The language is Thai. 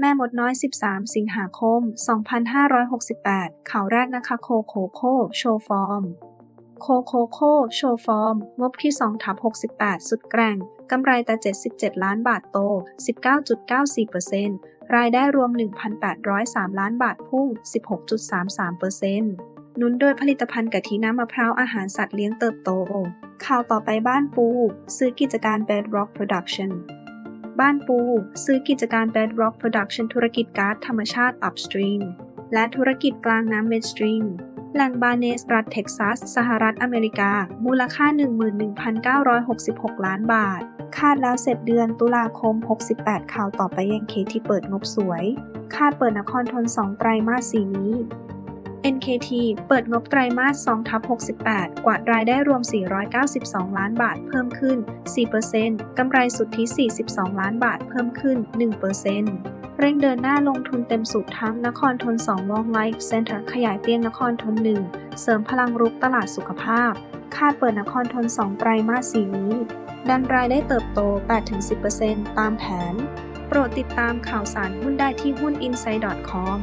แม่มดน้อย 13 สิงหาคม 2568 ข่าวแรกนะคะโคโคโค โชว์ฟอร์ม โคโคโค โชว์ฟอร์ม งบที่2ทับ68 สุดแกร่ง กำไรแต่ 77 ล้านบาทโต 19.94%รายได้รวม 1,803 ล้านบาทพุ่ง 16.33%หนุนโดยผลิตภัณฑ์กะทิน้ำมะพร้าวอาหารสัตว์เลี้ยงเติบโต ข่าวต่อไปบ้านปู ซื้อกิจการ Bedrock Production บ้านปู ซื้อกิจการ Bedrock Production ธุรกิจก๊าซธรรมชาติ Upstream และธุรกิจกลางน้ำ Midstream แหล่งบาเนสรัฐเท็กซัส สหรัฐอเมริกา มูลค่า 11,966 ล้านบาท คาดแล้วเสร็จเดือนตุลาคม 68 ข่าวต่อไปยังเคที่เปิดงบสวย คาดเปิดนครทน 2 ไตรมาส 4 นี้ NKT เปิดงบไตรมาส2ทับ68 กวาดรายได้รวม 492 ล้านบาทเพิ่มขึ้น 4%กำไรสุทธิ 42 ล้านบาทเพิ่มขึ้น 1%เร่งเดินหน้าลงทุนเต็มสูบทั้งนครทน2 Long Life Center ขยายเตียงนครทน 1 เสริมพลังรุกตลาดสุขภาพ คาดเปิดนครทน 2 ไตรมาส4นี้ ดันรายได้เติบโต 8-10%ตามแผน โปรดติดตามข่าวสารหุ้นได้ที่หุ้น insight.com